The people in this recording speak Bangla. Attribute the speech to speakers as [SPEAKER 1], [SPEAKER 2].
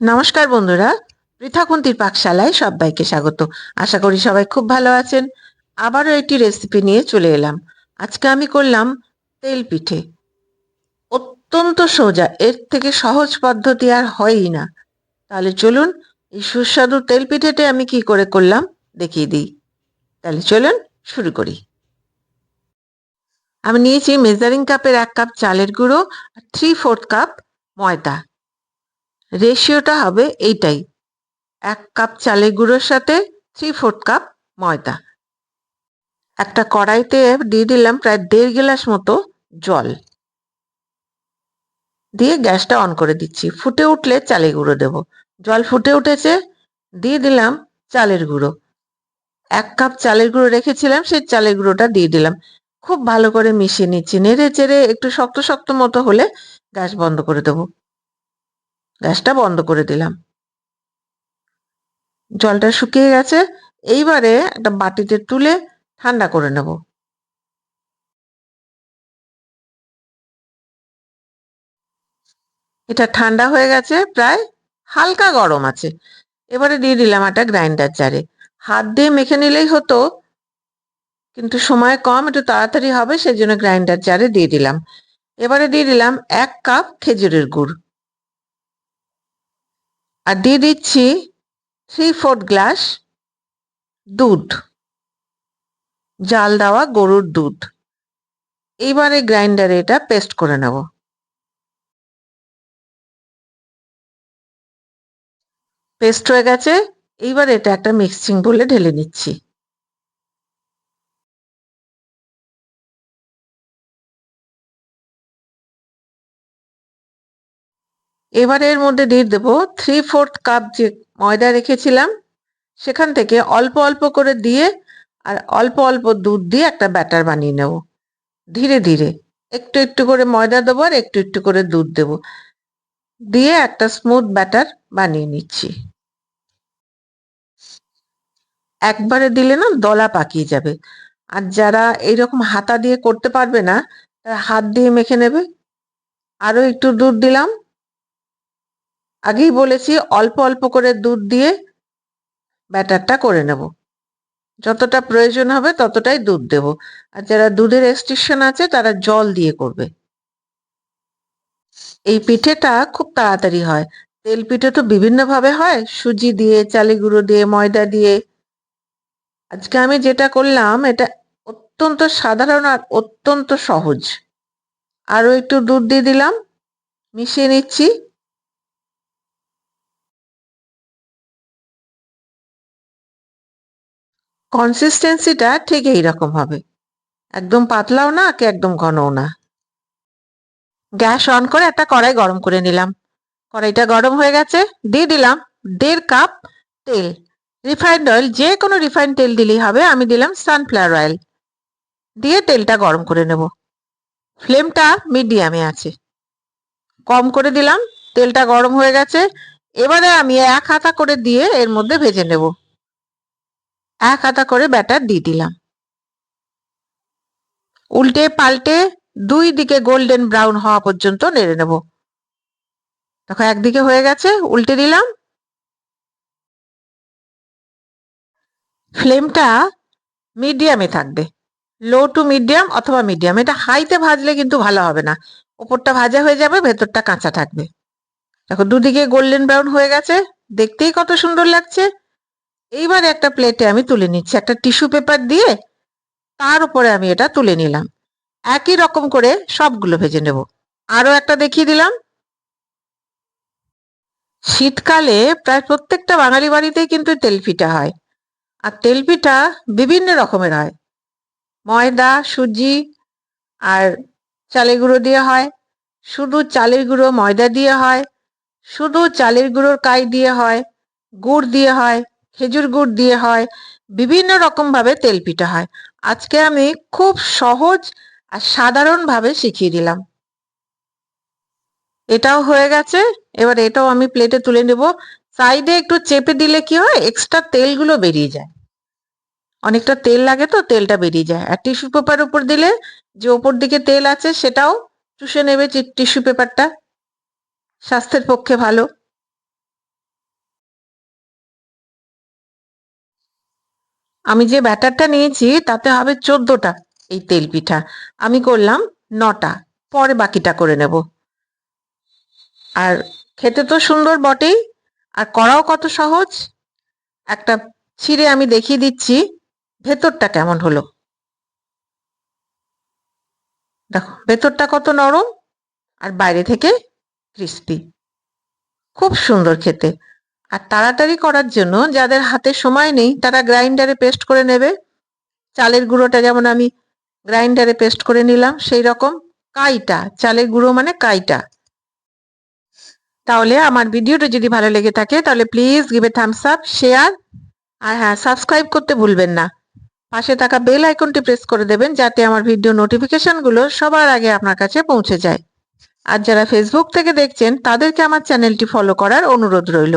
[SPEAKER 1] নমস্কার বন্ধুরা পৃথাকুন্তির পাকশালায় সবাইকে স্বাগত। আশা করি সবাই খুব ভালো আছেন। আবারও একটি রেসিপি নিয়ে চলে এলাম। আজকে আমি করলাম তেল পিঠে। অত্যন্ত সোজা, এর থেকে সহজ পদ্ধতি আর হয়ই না। তাহলে চলুন, এই সুস্বাদু তেল পিঠেটা আমি কি করে করলাম দেখিয়ে দিই। তাহলে চলুন, শুরু করি। আমি নিয়েছি মেজারিং কাপের এক কাপ চালের গুঁড়ো আর থ্রি ফোর্থ কাপ ময়দা। রেশিওটা হবে এইটাই। এক কাপ চালের গুঁড়োর সাথে থ্রি ফোর্থ কাপ ময়দা। একটা কড়াইতে দিয়ে দিলাম প্রায় দেড় গ্লাস মতো জল। দিয়ে গ্যাসটা অন করে দিচ্ছি। ফুটে উঠলে চালের গুঁড়ো দেব। জল ফুটে উঠেছে, দিয়ে দিলাম চালের গুঁড়ো। এক কাপ চালের গুঁড়ো রেখেছিলাম, সেই চালের গুঁড়োটা দিয়ে দিলাম। খুব ভালো করে মিশিয়ে নিচ্ছি। নেড়ে চেড়ে একটু শক্ত শক্ত মতো হলে গ্যাস বন্ধ করে দেবো। গ্যাসটা বন্ধ করে দিলাম। জলটা শুকিয়ে গেছে, এইবারে একটা বাটিতে তুলে ঠান্ডা করে নেব। এটা ঠান্ডা হয়ে গেছে, প্রায় হালকা গরম আছে। এবারে দিয়ে দিলাম একটা গ্রাইন্ডার জারে। হাত দিয়ে মেখে নিলেই হতো, কিন্তু সময় কম, একটু তাড়াতাড়ি হবে, সেজন্য গ্রাইন্ডার জারে দিয়ে দিলাম। এবারে দিয়ে দিলাম এক কাপ খেজুরের গুড়। আর দিয়ে দিচ্ছি থ্রি ফোর্থ গ্লাস দুধ। জাল দেওয়া গরুর দুধ। এইবারে গ্রাইন্ডারে এটা পেস্ট করে নেব। পেস্ট হয়ে গেছে। এইবার এটা একটা মিক্সিং বলে ঢেলে নিচ্ছি। এবারে এর মধ্যে দিয়ে দেবো থ্রি ফোর্থ কাপ যে ময়দা রেখেছিলাম, সেখান থেকে অল্প অল্প করে দিয়ে আর অল্প অল্প দুধ দিয়ে একটা ব্যাটার বানিয়ে নেব। ধীরে ধীরে একটু একটু করে ময়দা দেবো আর একটু একটু করে দুধ দেব। দিয়ে একটা স্মুথ ব্যাটার বানিয়ে নিচ্ছি। একবারে দিলে না দলা পাকিয়ে যাবে। আর যারা এইরকম হাতা দিয়ে করতে পারবে না, তারা হাত দিয়ে মেখে নেবে। আরও একটু দুধ দিলাম। আগেই বলেছি, অল্প অল্প করে দুধ দিয়ে ব্যাটারটা করে নেব। যতটা প্রয়োজন হবে ততটাই দুধ দেব। আর যারা দুধের রেস্ট্রিকশন আছে, তারা জল দিয়ে করবে। এই পিঠেটা খুব তাড়াতাড়ি হয়। তেল পিঠে তো বিভিন্নভাবে হয়। সুজি দিয়ে চালে গুঁড়ো দিয়ে, ময়দা দিয়ে। আজকে আমি যেটা করলাম, এটা অত্যন্ত সাধারণ আর অত্যন্ত সহজ। আরও একটু দুধ দিয়ে দিলাম। মিশিয়ে নিচ্ছি। কনসিস্টেন্সিটা ঠিক এইরকম হবে। একদম পাতলাও না কে একদম ঘনও না। গ্যাস অন করে একটা কড়াই গরম করে নিলাম। কড়াইটা গরম হয়ে গেছে, দিয়ে দিলাম দেড় কাপ তেল। রিফাইন্ড অয়েল, যে কোনো রিফাইন্ড তেল দিলেই হবে, আমি দিলাম সানফ্লাওয়ার অয়েল। দিয়ে তেলটা গরম করে নেব। ফ্লেমটা মিডিয়ামে আছে। কম করে দিলাম, তেলটা গরম হয়ে গেছে। এবারে আমি এক হাতা করে দিয়ে এর মধ্যে ভেজে নেব। এক হাতা করে ব্যাটার দিয়ে দিলাম। উল্টে পাল্টে দুই দিকে গোল্ডেন ব্রাউন হওয়া পর্যন্ত নেড়ে নেব। দেখো, একদিকে হয়ে গেছে, উল্টে দিলাম। ফ্লেমটা মিডিয়ামে থাকবে। লো টু মিডিয়াম অথবা মিডিয়াম। এটা হাইতে ভাজলে কিন্তু ভালো হবে না। ওপরটা ভাজা হয়ে যাবে, ভেতরটা কাঁচা থাকবে। দেখো, দুদিকে গোল্ডেন ব্রাউন হয়ে গেছে। দেখতেই কত সুন্দর লাগছে। এইবার একটা প্লেটে আমি তুলে নিচ্ছি। একটা টিস্যু পেপার দিয়ে তার উপরে আমি এটা তুলে নিলাম। একই রকম করে সবগুলো ভেজে নেব। আরও একটা দেখিয়ে দিলাম। শীতকালে প্রায় প্রত্যেকটা বাঙালি বাড়িতেই কিন্তু তেলপিঠা হয়। আর তেলপিঠা বিভিন্ন রকমের হয়। ময়দা, সুজি আর চালের গুঁড়ো দিয়ে হয়। শুধু চালের গুঁড়ো ময়দা দিয়ে হয়। শুধু চালের গুঁড়োর কাই দিয়ে হয়। গুড় দিয়ে হয়। খেজুর গুড় দিয়ে হয়, বিভিন্ন রকমভাবে তেল পিঠা হয়। আজকে আমি খুব সহজ আর সাধারণভাবে শিখিয়ে দিলাম। এটাও হয়ে গেছে। এবার এটাও আমি প্লেটে তুলে নেব। সাইডে একটু চেপে দিলে কি হয়? এক্সট্রা তেলগুলো বেরিয়ে যায়। অনেকটা তেল লাগে তো, তেলটা বেরিয়ে যায়। আর টিস্যু পেপার উপর দিলে যে ওপর দিকে তেল আছে সেটাও চুষে নেবে টিস্যু পেপারটা স্বাস্থ্যের পক্ষে ভালো। আমি যে ব্যাটারটা নিয়েছি, তাতে হবে চোদ্দটা এই তেল পিঠা। আমি করলাম নটা, পরে বাকিটা করে নেব। আর খেতে তো সুন্দর বটেই, আর করাও কত সহজ। একটা ছিঁড়ে আমি দেখিয়ে দিচ্ছি, ভেতরটা কেমন হলো। দেখো, ভেতরটা কত নরম, আর বাইরে থেকে ক্রিস্পি খুব সুন্দর খেতে। আর তাড়াতাড়ি করার জন্য যাদের হাতে সময় নেই, তারা গ্রাইন্ডারে পেস্ট করে নেবে। চালের গুঁড়োটা যেমন আমি গ্রাইন্ডারে পেস্ট করে নিলাম, সেই রকম কাইটা, চালের গুঁড়ো মানে কাইটা। তাহলে আমার ভিডিওটা যদি ভালো লেগে থাকে, তাহলে please give thumbs up share আর হ্যাঁ সাবস্ক্রাইব করতে ভুলবেন না। পাশে থাকা বেল আইকনটি প্রেস করে দেবেন, যাতে আমার ভিডিও নোটিফিকেশনগুলো সবার আগে আপনার কাছে পৌঁছে যায়। আর যারা ফেসবুক থেকে দেখছেন, তাদেরকে আমার চ্যানেলটি ফলো করার অনুরোধ রইল।